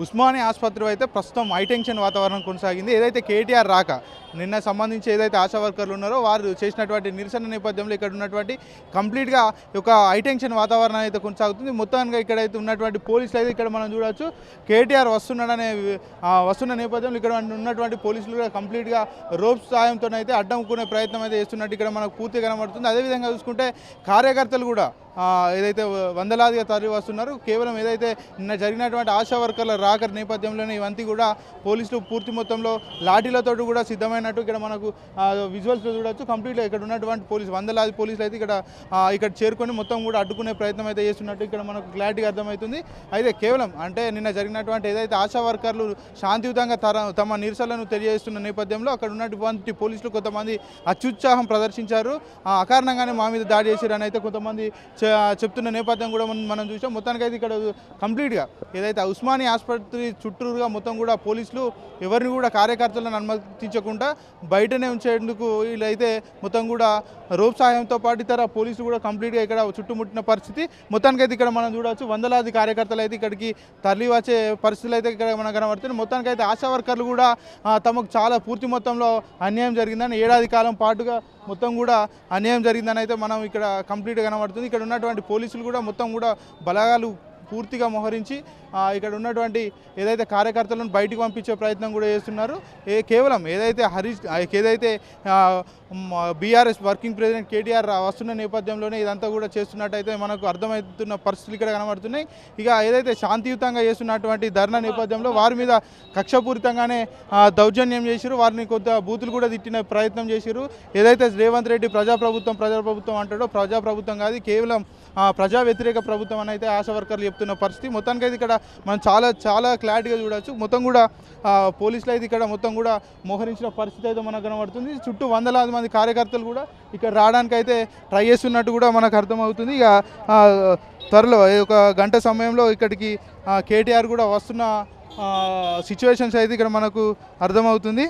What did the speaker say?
ఉస్మాని ఆసుపత్రి అయితే ప్రస్తుతం హైటెన్షన్ వాతావరణం కొనసాగింది. ఏదైతే కేటీఆర్ రాక నిన్న సంబంధించి ఏదైతే ఆశా వర్కర్లు ఉన్నారో వారు చేసినటువంటి నిరసన నేపథ్యంలో ఇక్కడ ఉన్నటువంటి కంప్లీట్గా ఒక హైటెన్షన్ వాతావరణం అయితే కొనసాగుతుంది. మొత్తంగా ఇక్కడైతే ఉన్నటువంటి పోలీసులు అయితే ఇక్కడ మనం చూడవచ్చు కేటీఆర్ వస్తున్నాడనే వస్తున్న నేపథ్యంలో ఇక్కడ ఉన్నటువంటి పోలీసులు కూడా కంప్లీట్గా రోప్ సాయంతో అయితే అడ్డంకునే ప్రయత్నం అయితే చేస్తున్నట్టు ఇక్కడ మనకు పూర్తిగా కనబడుతుంది. అదేవిధంగా చూసుకుంటే కార్యకర్తలు కూడా ఏదైతే వందలాదిగా తరలి వస్తున్నారు కేవలం ఏదైతే నిన్న జరిగినటువంటి ఆశా వర్కర్ల రాకర్ నేపథ్యంలోనే ఇవంతా కూడా పోలీసులు పూర్తి మొత్తంలో లాఠీలతో కూడా సిద్ధమైనట్టు ఇక్కడ మనకు విజువల్స్లో చూడొచ్చు. కంప్లీట్గా ఇక్కడ ఉన్నటువంటి పోలీసు వందలాది పోలీసులు అయితే ఇక్కడ ఇక్కడ చేరుకొని మొత్తం కూడా అడ్డుకునే ప్రయత్నం అయితే చేస్తున్నట్టు ఇక్కడ మనకు క్లారిటీగా అర్థమవుతుంది. అయితే కేవలం అంటే నిన్న జరిగినటువంటి ఏదైతే ఆశా వర్కర్లు శాంతియుతంగా తర తమ నిరసనలను తెలియజేస్తున్న నేపథ్యంలో అక్కడ ఉన్నటువంటి పోలీసులు కొంతమంది అత్యుత్సాహం ప్రదర్శించారు. ఆ, అకారణంగానే మా మీద దాడి చేశారని అయితే కొంతమంది చెప్తున్న నేపథ్యం కూడా మనం మనం చూసాం. మొత్తానికి అయితే ఇక్కడ కంప్లీట్గా ఏదైతే ఉస్మాని ఆసుపత్రి చుట్టూరుగా మొత్తం కూడా పోలీసులు ఎవరిని కూడా కార్యకర్తలను అనుమతించకుండా బయటనే ఉంచేందుకు వీళ్ళైతే మొత్తం కూడా రోప్ సహాయంతో పాటు ఇతర పోలీసులు కూడా కంప్లీట్గా ఇక్కడ చుట్టుముట్టిన పరిస్థితి. మొత్తానికి అయితే ఇక్కడ మనం చూడవచ్చు వందలాది కార్యకర్తలు అయితే ఇక్కడికి తరలి వచ్చే పరిస్థితులు అయితే ఇక్కడ మనకు కనబడుతుంది మొత్తానికి అయితే ఆశా వర్కర్లు కూడా తమకు చాలా పూర్తి మొత్తంలో అన్యాయం జరిగిందని ఏడాది కాలం పాటుగా మొత్తం కూడా అన్యాయం జరిగిందని అయితే మనం ఇక్కడ కంప్లీట్గా కనబడుతుంది. ఇక్కడ ఉన్నటువంటి పోలీసులు కూడా మొత్తం కూడా బలగాలు పూర్తిగా మోహరించి ఇక్కడ ఉన్నటువంటి ఏదైతే కార్యకర్తలను బయటికి పంపించే ప్రయత్నం కూడా చేస్తున్నారు. ఏ కేవలం ఏదైతే హరీష్ ఏదైతే బీఆర్ఎస్ వర్కింగ్ ప్రెసిడెంట్ కేటీఆర్ వస్తున్న నేపథ్యంలోనే ఇదంతా కూడా చేస్తున్నట్టయితే మనకు అర్థమవుతున్న పరిస్థితులు ఇక్కడ కనబడుతున్నాయి. ఇక ఏదైతే శాంతియుతంగా చేస్తున్నటువంటి ధర్నా నేపథ్యంలో వారి మీద కక్షపూరితంగానే దౌర్జన్యం చేసిరు. వారిని కొంత బూతులు కూడా తిట్టిన ప్రయత్నం చేశారు ఏదైతే రేవంత్ రెడ్డి ప్రజాప్రభుత్వం ప్రజాప్రభుత్వం అంటాడో ప్రజాప్రభుత్వం కాదు కేవలం ప్రజా వ్యతిరేక ప్రభుత్వం అని అయితే ఆశా వర్కర్లు చెప్తున్న పరిస్థితి. మొత్తానికి అయితే ఇక్కడ మనం చాలా చాలా క్లారిటీగా చూడవచ్చు మొత్తం కూడా పోలీసులు అయితే ఇక్కడ మొత్తం కూడా మోహరించిన పరిస్థితి అయితే మనకు కనబడుతుంది. చుట్టూ వందలాది మంది కార్యకర్తలు కూడా ఇక్కడ రావడానికి అయితే ట్రై చేస్తున్నట్టు కూడా మనకు అర్థమవుతుంది. ఇక త్వరలో ఒక గంట సమయంలో ఇక్కడికి కేటీఆర్ కూడా వస్తున్న సిచ్యువేషన్స్ అయితే ఇక్కడ మనకు అర్థమవుతుంది.